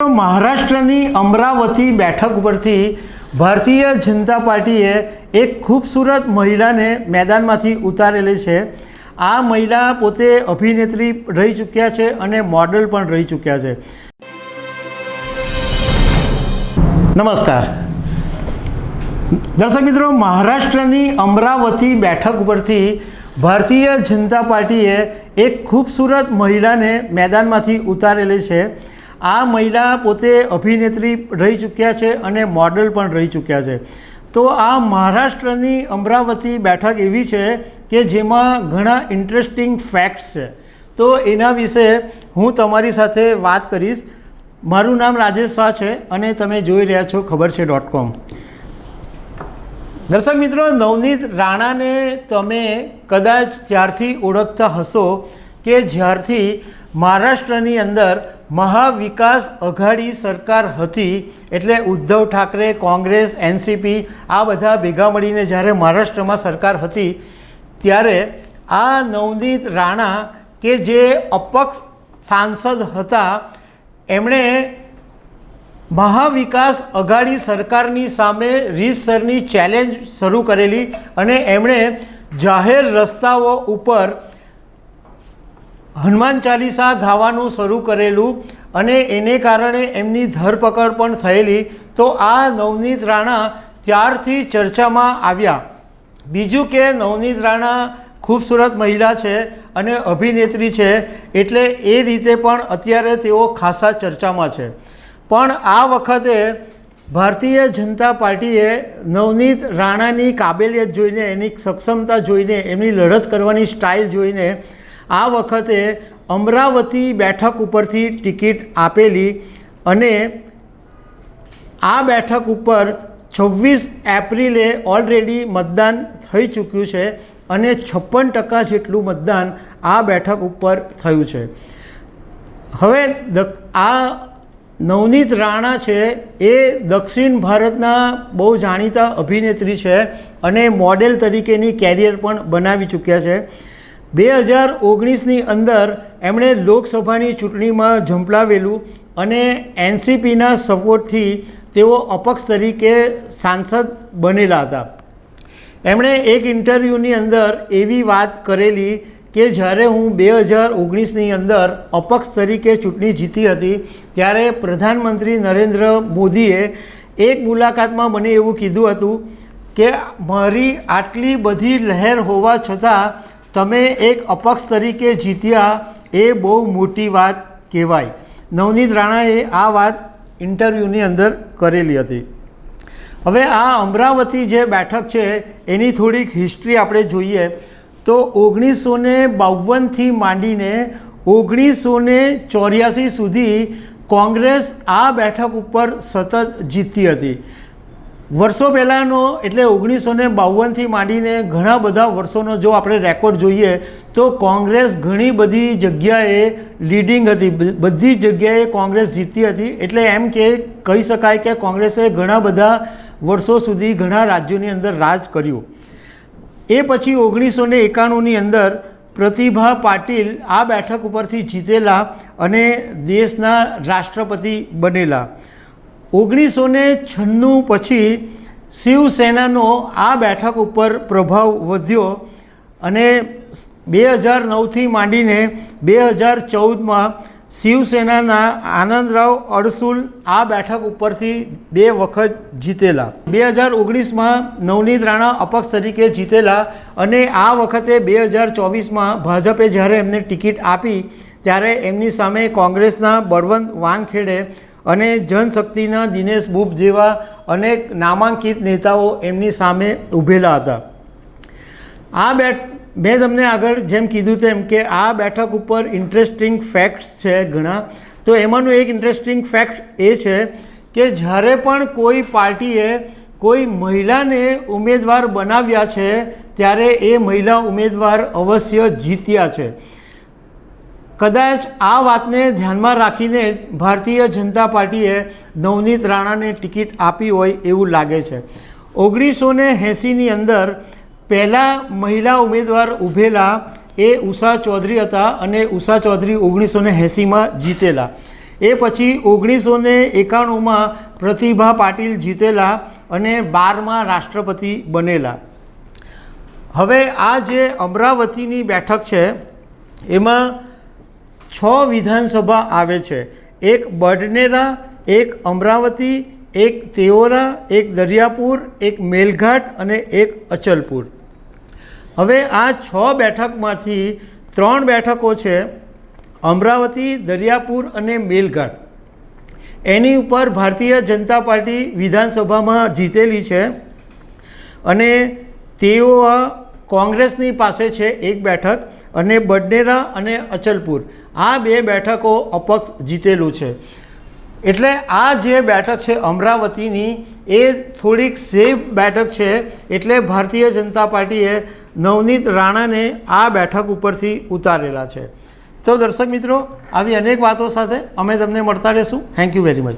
મહારાષ્ટ્રની અમરાવતી બેઠક ઉપરથી ભારતીય જનતા પાર્ટીએ એક ખૂબસૂરત મહિલાને મેદાનમાંથી ઉતારેલી છે. આ મહિલા પોતે અભિનેત્રી રહી ચૂક્યા છે અને મોડલ પણ રહી ચૂક્યા છે. નમસ્કાર. દર્શક મિત્રો, મહારાષ્ટ્રની અમરાવતી બેઠક ઉપરથી ભારતીય જનતા પાર્ટીએ એક ખૂબસૂરત મહિલાને મેદાનમાંથી ઉતારેલી છે. આ મહિલા પોતે અભિનેત્રી રહી ચૂક્યા છે અને મોડલ પણ રહી ચૂક્યા છે. તો આ મહારાષ્ટ્રની અમરાવતી બેઠક એવી છે કે જેમાં ઘણા ઇન્ટરેસ્ટિંગ ફેક્ટ્સ છે. તો એના વિશે હું તમારી સાથે વાત કરીશ. મારું નામ રાજેશ શાહ છે અને તમે જોઈ રહ્યા છો ખબર છે ડોટ કોમ દર્શક મિત્રો, નવનીત રાણાને તમે કદાચ જ્યારથી ઓળખતા હશો કે જ્યારથી મહારાષ્ટ્રની અંદર મહાવિકાસ અઘાડી સરકાર હતી એટલે ઉદ્ધવ ઠાકરે, કોંગ્રેસ, એનસીપી આ બધા ભેગા મળીને જ્યારે મહારાષ્ટ્રમાં સરકાર હતી, ત્યારે આ નવનીત રાણા કે જે અપક્ષ સાંસદ હતા, એમણે મહાવિકાસ અઘાડી સરકારની સામે રીતસરની ચેલેન્જ શરૂ કરેલી અને એમણે જાહેર રસ્તાઓ ઉપર હનુમાન ચાલીસા ગાવાનું શરૂ કરેલું અને એને કારણે એમની ધરપકડ પણ થયેલી. તો આ નવનીત રાણા ત્યારથી ચર્ચામાં આવ્યા. બીજું કે નવનીત રાણા ખૂબસૂરત મહિલા છે અને અભિનેત્રી છે એટલે એ રીતે પણ અત્યારે તેઓ ખાસા ચર્ચામાં છે. પણ આ વખતે ભારતીય જનતા પાર્ટીએ નવનીત રાણાની કાબેલિયત જોઈને, એની સક્ષમતા જોઈને, એમની લડત કરવાની સ્ટાઇલ જોઈને આ વખતે અમરાવતી બેઠક ઉપરથી ટિકિટ આપેલી અને આ બેઠક ઉપર છવ્વીસ એપ્રિલે ઓલરેડી મતદાન થઈ ચૂક્યું છે અને છપ્પન ટકા જેટલું મતદાન આ બેઠક ઉપર થયું છે. હવે આ નવનીત રાણા છે એ દક્ષિણ ભારતના બહુ જાણીતા અભિનેત્રી છે અને મોડેલ તરીકેની કેરિયર પણ બનાવી ચૂક્યા છે. બે હજાર ઓગણીસની અંદર એમણે લોકસભાની ચૂંટણીમાં ઝંપલાવેલું અને એનસીપીના સપોર્ટથી તેઓ અપક્ષ તરીકે સાંસદ બનેલા હતા. એમણે એક ઇન્ટરવ્યૂની અંદર એવી વાત કરેલી કે જ્યારે હું બે હજાર ઓગણીસની અંદર અપક્ષ તરીકે ચૂંટણી જીતી હતી, ત્યારે પ્રધાનમંત્રી નરેન્દ્ર મોદીએ એક મુલાકાતમાં મને એવું કીધું હતું કે, મારી આટલી બધી લહેર હોવા છતાં તમે એક અપક્ષ તરીકે જીત્યા એ બહુ મોટી વાત કહેવાય. નવનીત રાણાએ આ વાત ઇન્ટરવ્યૂની અંદર કરેલી હતી. હવે આ અમરાવતી જે બેઠક છે, એની થોડીક હિસ્ટ્રી આપણે જોઈએ. તો ઓગણીસો ને બાવનથી માંડીને ઓગણીસો ને ચોર્યાસી સુધી કોંગ્રેસ આ બેઠક ઉપર સતત જીતતી હતી. વર્ષો પહેલાંનો એટલે ઓગણીસો ને બાવનથી માંડીને ઘણા બધા વર્ષોનો જો આપણે રેકોર્ડ જોઈએ, તો કોંગ્રેસ ઘણી બધી જગ્યાએ લીડિંગ હતી. બધી જગ્યાએ કોંગ્રેસ જીતતી હતી. એટલે એમ કે, કહી શકાય કે કોંગ્રેસે ઘણા બધા વર્ષો સુધી ઘણા રાજ્યોની અંદર રાજ કર્યું. એ પછી ઓગણીસો ને એકાણુંની અંદર પ્રતિભા પાટીલ આ બેઠક ઉપરથી જીતેલા અને દેશના રાષ્ટ્રપતિ બનેલા. ઓગણીસો ને છન્નું પછી શિવસેનાનો આ બેઠક ઉપર પ્રભાવ વધ્યો અને બે હજાર નવથી માંડીને બે હજાર ચૌદમાં શિવસેનાના આનંદરાવ અડસુલ આ બેઠક ઉપરથી બે વખત જીતેલા. બે હજાર ઓગણીસમાં નવનીત રાણા અપક્ષ તરીકે જીતેલા અને આ વખતે બે હજાર ચોવીસમાં ભાજપે જ્યારે એમને ટિકિટ આપી ત્યારે એમની સામે કોંગ્રેસના બળવંત વાનખેડે અને જનશક્તિના દિનેશ બુબ જેવા અનેક નામાંકિત નેતાઓ એમની સામે ઊભેલા હતા. આ બેઠ મેં તમને આગળ જેમ કીધું તેમ કે આ બેઠક ઉપર ઇન્ટરેસ્ટિંગ ફેક્ટ્સ છે ઘણા. તો એમાંનું એક ઇન્ટરેસ્ટિંગ ફેક્ટ એ છે કે જ્યારે પણ કોઈ પાર્ટીએ કોઈ મહિલાને ઉમેદવાર બનાવ્યા છે, ત્યારે એ મહિલા ઉમેદવાર અવશ્ય જીત્યા છે. કદાચ આ વાતને ધ્યાનમાં રાખીને ભારતીય જનતા પાર્ટીએ નવનીત રાણાને ટિકિટ આપી હોય એવું લાગે છે. ઓગણીસો ને એંસીની અંદર પહેલાં મહિલા ઉમેદવાર ઊભેલા એ ઉષા ચૌધરી હતા અને ઉષા ચૌધરી ઓગણીસો ને એંસીમાં જીતેલા. એ પછી ઓગણીસો ને એકાણુંમાં પ્રતિભા પાટીલ જીતેલા અને બારમાં રાષ્ટ્રપતિ બનેલા. હવે આ જે અમરાવતીની બેઠક છે, એમાં છ વિધાનસભા આવે છે. એક બડનેરા એક અમરાવતી, એક તેઓરા એક દરિયાપુર, એક મેલઘાટ અને એક અચલપુર. હવે આ છ બેઠકમાંથી ત્રણ બેઠકો છે, અમરાવતી, દરિયાપુર અને મેલઘાટ. એની ઉપર ભારતીય જનતા પાર્ટી વિધાનસભામાં જીતેલી છે અને તેઓ કોંગ્રેસની પાસે છે એક બેઠક. અને બડનેરા અને અચલપુર. આ બે બેઠકો અપક્ષ જીતેલું છે. એટલે આ જે બેઠક છે અમરાવતીની, એ થોડીક સેફ બેઠક છે. એટલે ભારતીય જનતા પાર્ટીએ નવનીત રાણાને આ બેઠક ઉપરથી ઉતારેલા છે. તો દર્શક મિત્રો, આવી અનેક વાતો સાથે અમે તમને મળતા રહીશું. Thank you very much